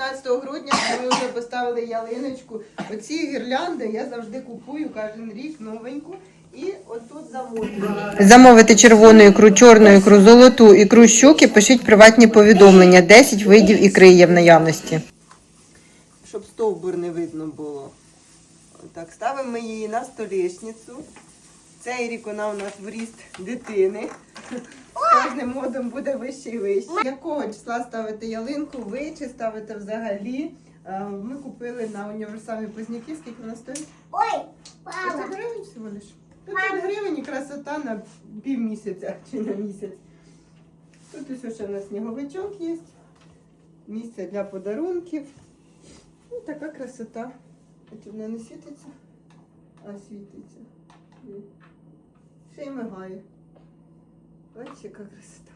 16 грудня ми вже поставили ялиночку. Оці гірлянди я завжди купую кожен рік новеньку. І отут замотую. Замовити червону ікру, чорну ікру, золоту ікру щуки, пишіть приватні повідомлення. 10 видів ікри є в наявності. Щоб стовбур не видно було. Так, ставимо її на столішницю. Цей рік вона у нас в ріст дитини. З кожним годом буде вище і вище. Якого числа ставити ялинку, ви чи ставите взагалі? Е, Ми купили на універсамі Позняки, скільки вона стоїть? Ой, 500 мама. гривень всього лиш. 500 гривень і красота на пів місяця чи на місяць. Тут ось ще у нас сніговичок є. Місце для подарунків. Ну, така красота. Хоч вона не світиться, а світиться. Ще й мигає. Бачите, яка красота.